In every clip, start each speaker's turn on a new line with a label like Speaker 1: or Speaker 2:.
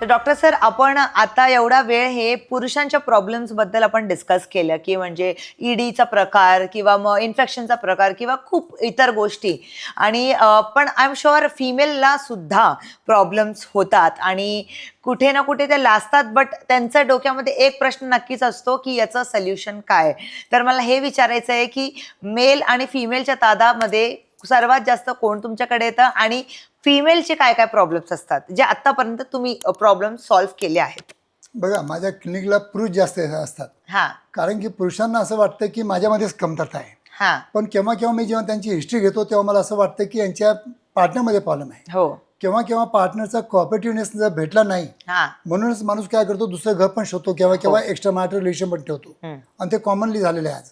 Speaker 1: तर doctor sir आपण आता एवढा वेळ हे पुरुषांच्या प्रॉब्लेम्सबद्दल आपण डिस्कस केलं की म्हणजे ईडीचा प्रकार किंवा मग इन्फेक्शनचा प्रकार किंवा खूप इतर गोष्टी. आणि पण आय एम शुअर फिमेलला सुद्धा प्रॉब्लेम्स होतात. आणि कुठे ना कुठे ते लाजतात बट त्यांचं डोक्यामध्ये एक प्रश्न नक्कीच असतो की याचं सल्युशन काय? तर मला हे विचारायचं आहे की मेल आणि फिमेलच्या तादामध्ये सर्वात जास्त कोण तुमच्याकडे येतं? आणि फिमेलचे काय काय प्रॉब्लेम्स असतात? जे आतापर्यंत तुम्ही प्रॉब्लेम सॉल्व्ह केले आहेत.
Speaker 2: बघा माझ्या क्लिनिकला पुरुष जास्त असतात.
Speaker 1: हा.
Speaker 2: कारण की पुरुषांना असं वाटतं की माझ्यामध्येच कमतरता आहे.
Speaker 1: हा.
Speaker 2: पण केव्हा केव्हा मी जेव्हा त्यांची हिस्ट्री घेतो तेव्हा मला असं वाटतं की यांच्या पार्टनरमध्ये प्रॉब्लेम आहे.
Speaker 1: हो.
Speaker 2: केव्हा केव्हा पार्टनरचा कॉपरेटिव्हनेस जर भेटला नाही
Speaker 1: हा.
Speaker 2: म्हणूनच माणूस काय करतो दुसरं घर पण शोधतो. केव्हा केव्हा एक्स्ट्रा मॅटर रिलेशन पण ठेवतो. आणि ते कॉमनली झालेले आहे आज.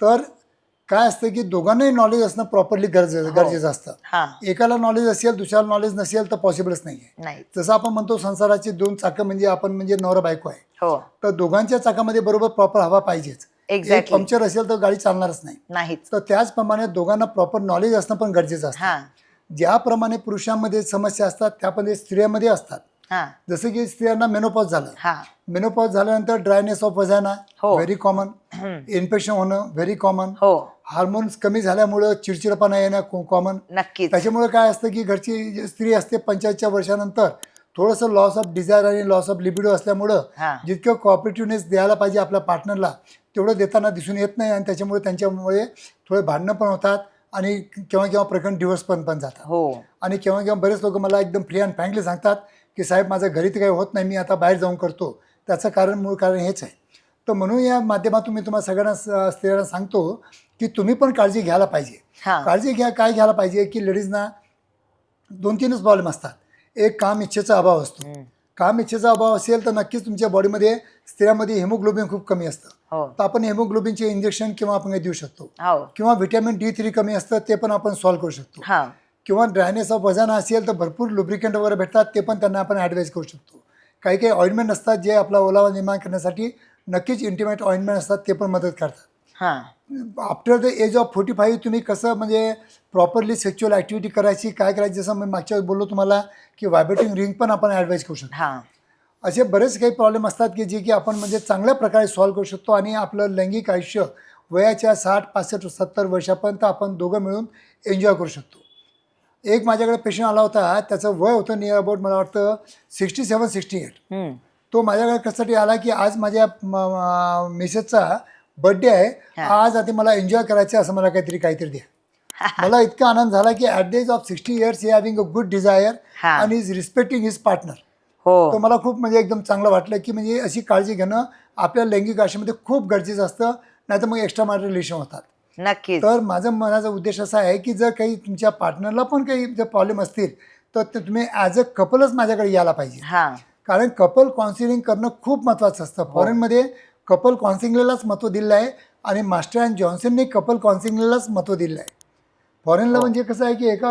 Speaker 2: तर काय असतं की दोघांनाही नॉलेज असणं प्रॉपरली गरजे गरजेचं असतं.
Speaker 1: हा.
Speaker 2: एकाला नॉलेज असेल दुसऱ्याला नॉलेज नसेल तर पॉसिबलच नाही. जसं आपण म्हणतो संसाराची दोन चाकं म्हणजे आपण म्हणजे नवरा बायको आहे.
Speaker 1: हो.
Speaker 2: तर दोघांच्या चाकामध्ये बरोबर प्रॉपर हवा पाहिजेच. एक. पंक्चर असेल तर गाडी चालणारच नाही. तर त्याचप्रमाणे दोघांना प्रॉपर नॉलेज असणं पण गरजेचं असतं.
Speaker 1: हा.
Speaker 2: ज्याप्रमाणे पुरुषांमध्ये समस्या असतात त्यामध्ये स्त्रियांमध्ये असतात.
Speaker 1: हा.
Speaker 2: जसं की स्त्रियांना मेनोपॉज झालं.
Speaker 1: हा.
Speaker 2: मेनोपॉज झाल्यानंतर ड्रायनेस ऑफ वजाना
Speaker 1: हो.
Speaker 2: Very common. इन्फेक्शन होणं व्हेरी कॉमन
Speaker 1: हो.
Speaker 2: हार्मोन्स कमी झाल्यामुळं चिडचिडपणा येणं कॉमन
Speaker 1: नक्कीच.
Speaker 2: त्याच्यामुळे काय असतं की घरची जी स्त्री असते पंचायतच्या वर्षानंतर थोडंसं लॉस ऑफ डिझायर आणि लॉस ऑफ लिबिडो असल्यामुळं
Speaker 1: हा.
Speaker 2: जितकं कॉपरेटिव्हनेस द्यायला पाहिजे आपल्या पार्टनरला तेवढं देताना दिसून येत नाही आणि त्याच्यामुळे त्यांच्यामुळे थोडे भांडणं पण होतात आणि केव्हा केव्हा प्रकरण डिवोर्स पण पण जातात.
Speaker 1: हो.
Speaker 2: आणि केव्हा केव्हा बरेच लोक मला एकदम फ्री अँड फ्रँकली सांगतात की साहेब माझं घरी तर काही होत नाही मी आता बाहेर जाऊन करतो. त्याचं कारण मूळ कारण हेच आहे. तर म्हणून या माध्यमातून मी तुम्हाला सगळ्यांना स्त्रियांना सांगतो की तुम्ही पण काळजी घ्यायला पाहिजे. काळजी घ्या काय घ्यायला पाहिजे की लेडीजना दोन तीनच प्रॉब्लेम असतात. एक काम इच्छेचा अभाव असतो. काम इच्छेचा अभाव असेल तर नक्कीच तुमच्या बॉडीमध्ये स्त्रियांमध्ये हेमोग्लोबिन खूप कमी असतं.
Speaker 1: हो.
Speaker 2: तर आपण हेमोग्लोबिनचे इंजेक्शन किंवा आपण देऊ शकतो.
Speaker 1: हो.
Speaker 2: किंवा व्हिटॅमिन डी थ्री कमी असतं ते पण आपण सॉल्व्ह करू शकतो.
Speaker 1: हा.
Speaker 2: किंवा ड्रायनेस ऑफ वजाना असेल तर भरपूर लुब्रिकंट वगैरे भेटतात ते पण त्यांना आपण ॲडवाईज करू शकतो. काही काही ऑइंटमेंट असतात जे आपला ओलावा निर्माण करण्यासाठी नक्कीच इंटिमेट ऑइंटमेंट असतात ते पण मदत करतात.
Speaker 1: हा.
Speaker 2: After the age of forty five तुम्ही कसं म्हणजे प्रॉपरली सेक्च्युअल ॲक्टिव्हिटी करायची काय करायची जसं मी मागच्या वेळेस बोललो तुम्हाला की व्हायब्रेटिंग रिंग पण आपण ॲडवाईज करू शकतो.
Speaker 1: हा.
Speaker 2: असे बरेच काही प्रॉब्लेम असतात की जे की आपण म्हणजे चांगल्या प्रकारे सॉल्व्ह करू शकतो आणि आपलं लैंगिक आयुष्य वयाच्या साठ पासष्ट सत्तर वर्षापर्यंत आपण दोघं मिळून एन्जॉय करू शकतो. एक माझ्याकडे पेशंट आला होता त्याचं वय होतं नियर अबाउट मला वाटतं सिक्स्टी सेवन सिक्स्टी एट. तो माझ्याकडे कशासाठी आला की आज माझ्या मिसेसचा बर्थडे आहे. आज आता मला एन्जॉय करायचं आहे असं मला काहीतरी काहीतरी द्या. मला इतका आनंद झाला की at the age of sixty years he having a good desire. आणि इज रिस्पेक्टिंग हिज पार्टनर
Speaker 1: हो.
Speaker 2: तर मला खूप म्हणजे एकदम चांगलं वाटलं की म्हणजे अशी काळजी घेणं आपल्या लैंगिक आयुष्यामध्ये खूप गरजेचं असतं नाही तर मग एक्स्ट्रा मॅरिटल रिलेशन होतात.
Speaker 1: नक्कीच.
Speaker 2: तर माझं मनाचा उद्देश असा आहे की जर काही तुमच्या पार्टनरला पण काही जर प्रॉब्लेम असतील तर तुम्ही ॲज अ कपलच माझ्याकडे यायला पाहिजे. कारण कपल काउन्सिलिंग करणं खूप महत्त्वाचं असतं. फॉरेनमध्ये कपल काउन्सिलिंगलाच महत्त्व दिलं आहे आणि मास्टर अँड जॉन्सनने कपल काउन्सिलिंगलाच महत्त्व दिलं आहे. फॉरेनला म्हणजे कसं आहे की एका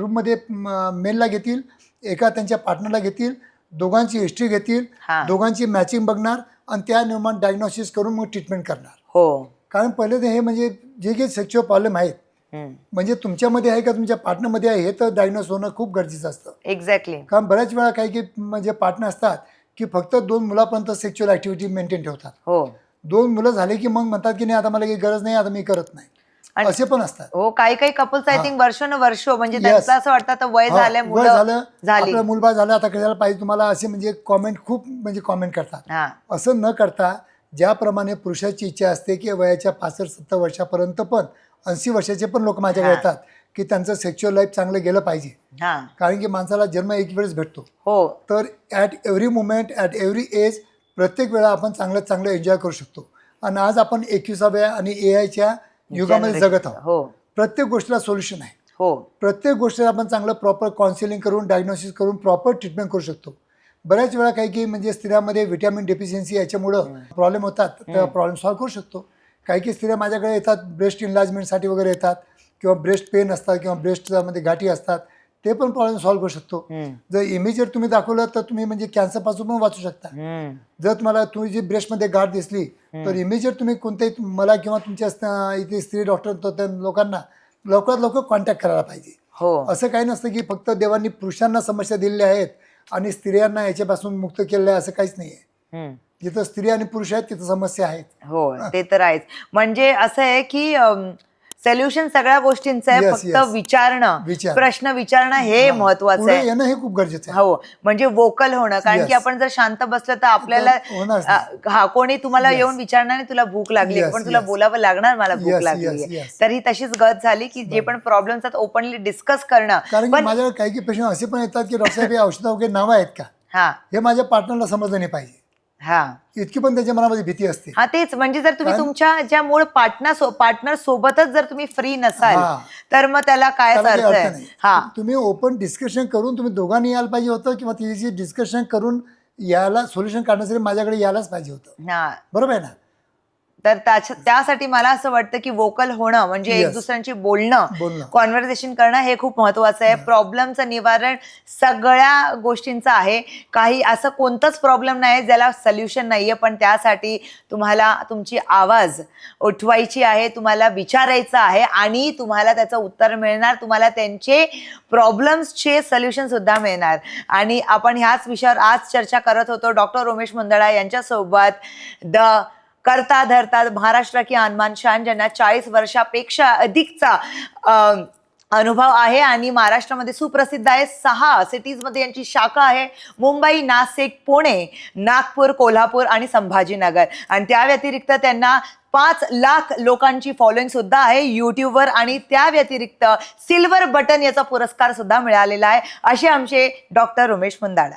Speaker 2: रूममध्ये मेलला घेतील एका त्यांच्या पार्टनरला घेतील दोघांची हिस्ट्री घेतील
Speaker 1: हा.
Speaker 2: दोघांची मॅचिंग बघणार आणि त्या निर्माण डायग्नोसिस करून मग ट्रीटमेंट करणार.
Speaker 1: हो.
Speaker 2: कारण पहिले तर हे म्हणजे जे काही सेक्च्युअल प्रॉब्लेम आहेत. म्हणजे तुमच्यामध्ये आहे का तुमच्या पार्टनरमध्ये आहे हे तर डायग्नोस होणं खूप गरजेचं असतं.
Speaker 1: एक्झॅक्टली
Speaker 2: कारण बऱ्याच वेळा काही काही म्हणजे पार्टनर असतात की फक्त दोन मुलापर्यंत सेक्च्युअल ॲक्टिव्हिटी मेंटेन ठेवतात.
Speaker 1: हो.
Speaker 2: दोन मुलं झाले की मग म्हणतात की नाही आता मला काही गरज नाही आता मी करत नाही. असे पण असतात.
Speaker 1: हो काही काही कपल्स आय थिंक वर्ष म्हणजे
Speaker 2: Yes.
Speaker 1: त्यांचं असं वाटतं आता वय
Speaker 2: झालं
Speaker 1: झाली
Speaker 2: आपलं मुलबाळ झालं आता करायला पाहिजे तुम्हाला असे म्हणजे कॉमेंट खूप म्हणजे कॉमेंट करतात. असं न करता ज्याप्रमाणे पुरुषाची इच्छा असते की वयाच्या पासष्ट सत्तर वर्षापर्यंत पण ऐंशी वर्षाचे पण लोक माझ्याकडे. येतात की त्यांचं सेक्च्युअल लाईफ चांगलं गेलं पाहिजे. कारण की माणसाला जन्म एक वेळेस भेटतो.
Speaker 1: हो.
Speaker 2: तर at every moment at every age प्रत्येक वेळा आपण चांगलं चांगलं एन्जॉय करू शकतो. आणि आज आपण एकविसाव्या आणि ए आयच्या युगामध्ये जगत आहोत.
Speaker 1: हो.
Speaker 2: प्रत्येक गोष्टीला सोल्युशन आहे.
Speaker 1: हो.
Speaker 2: प्रत्येक गोष्टीला आपण चांगलं प्रॉपर काउन्सिलिंग करून डायग्नोसिस करून प्रॉपर ट्रीटमेंट करू शकतो. बऱ्याच वेळा काही काही म्हणजे स्त्रियांमध्ये व्हिटॅमिन डेफिशियन्सी याच्यामुळं प्रॉब्लेम होतात. तर प्रॉब्लेम सॉल्व्ह करू शकतो. काही काही स्त्रिया माझ्याकडे येतात ब्रेस्ट इनलाजमेंटसाठी वगैरे येतात किंवा ब्रेस्ट पेन असतात किंवा ब्रेस्टमध्ये गाठी असतात ते पण प्रॉब्लेम सॉल्व्ह करू शकतो. जर इमेजर तुम्ही दाखवलं तर तुम्ही म्हणजे कॅन्सरपासून पण वाचू शकता. जर तुम्हाला तुम्ही जी ब्रेस्टमध्ये गाठ दिसली तर इमिजिएट तुम्ही कोणत्याही मला किंवा तुमच्या इथे स्त्री डॉक्टर लोकांना लवकरात लवकर कॉन्टॅक्ट करायला पाहिजे.
Speaker 1: हो.
Speaker 2: असं काही नसतं की फक्त देवांनी पुरुषांना समस्या दिलेल्या आहेत आणि स्त्रियांना याच्यापासून मुक्त केलेलं आहे असं काहीच नाही आहे
Speaker 1: हम्म.
Speaker 2: जिथं स्त्री आणि पुरुष आहेत तिथं समस्या आहेत.
Speaker 1: हो ते तर आहेच. म्हणजे असं आहे की सोल्युशन सगळ्या गोष्टींचं आहे
Speaker 2: Yes,
Speaker 1: फक्त
Speaker 2: yes.
Speaker 1: विचारणं
Speaker 2: विचार.
Speaker 1: प्रश्न विचारणं हे
Speaker 2: हा.
Speaker 1: महत्वाचं
Speaker 2: पुढे
Speaker 1: आहे
Speaker 2: येणं हे खूप गरजेचं आहे
Speaker 1: हो म्हणजे वोकल होणं कारण की
Speaker 2: Yes.
Speaker 1: आपण जर शांत बसलो तर आपल्याला
Speaker 2: तर होणारच
Speaker 1: अ, हा कोणी तुम्हाला
Speaker 2: Yes.
Speaker 1: येऊन विचारणार नाही तुला भूक लागली
Speaker 2: Yes,
Speaker 1: पण तुला
Speaker 2: yes.
Speaker 1: बोलावं लागणार मला भूक
Speaker 2: Yes,
Speaker 1: लागली
Speaker 2: yes.
Speaker 1: तर ही तशीच गत झाली की जे पण प्रॉब्लेम्स आहेत ओपनली डिस्कस करणं
Speaker 2: कारण की
Speaker 1: पण
Speaker 2: माझ्याकडे काही काही पेशंट असे पण येतात की डॉक्टर साहेब हे औषधं वगैरे नावं आहेत का
Speaker 1: हा
Speaker 2: हे माझ्या पार्टनरला समजलं नाही पाहिजे
Speaker 1: हा.
Speaker 2: इतकी पण त्याच्या मनामध्ये भीती असते.
Speaker 1: हा तेच. म्हणजे जर तुम्ही
Speaker 2: कारण-
Speaker 1: तुमच्या ज्या मूळ पार्टनर पार्टनर सोबतच जर तुम्ही फ्री नसाल
Speaker 2: हा.
Speaker 1: तर मग त्याला काय
Speaker 2: त्याला काही
Speaker 1: अर्थ
Speaker 2: अर्थ
Speaker 1: आहे
Speaker 2: नाही.
Speaker 1: हा.
Speaker 2: तुम्ही ओपन डिस्कशन करून तुम्ही दोघांनी यायला पाहिजे होतं किंवा तिची डिस्कशन करून याला सोल्युशन काढण्यासाठी माझ्याकडे यायलाच पाहिजे होतं.
Speaker 1: हा.
Speaker 2: बरोबर आहे ना?
Speaker 1: तर त्यासाठी मला असं वाटतं की वोकल होणं म्हणजे एक
Speaker 2: Yes.
Speaker 1: दुसऱ्यांची बोलणं
Speaker 2: बोलणं.
Speaker 1: कॉन्व्हर्सेशन करणं हे खूप महत्वाचं आहे. प्रॉब्लेमचं निवारण सगळ्या गोष्टींचं आहे. काही असं कोणतंच प्रॉब्लेम नाही ज्याला सोल्युशन नाहीये पण त्यासाठी तुम्हाला तुमची आवाज उठवायची आहे तुम्हाला विचारायचं आहे आणि तुम्हाला त्याचं उत्तर मिळणार तुम्हाला त्यांचे प्रॉब्लेम्सचे सोल्युशन सुद्धा मिळणार. आणि आपण ह्याच विषयावर आज चर्चा करत होतो. डॉक्टर उमेश मुंदडा यांच्यासोबत द करता धरता महाराष्ट्र की हनुमान शान ज्यांना चाळीस वर्षापेक्षा अधिकचा अनुभव आहे आणि महाराष्ट्रामध्ये सुप्रसिद्ध आहे सहा सिटीजमध्ये यांची शाखा आहे. मुंबई नाशिक पुणे नागपूर कोल्हापूर आणि संभाजीनगर. आणि त्या व्यतिरिक्त त्यांना पाच लाख लोकांची फॉलोईंग सुद्धा आहे. युट्यूबवर आणि त्या व्यतिरिक्त सिल्वर बटन याचा पुरस्कार सुद्धा मिळालेला आहे. असे आमचे डॉक्टर उमेश मुंदाडा.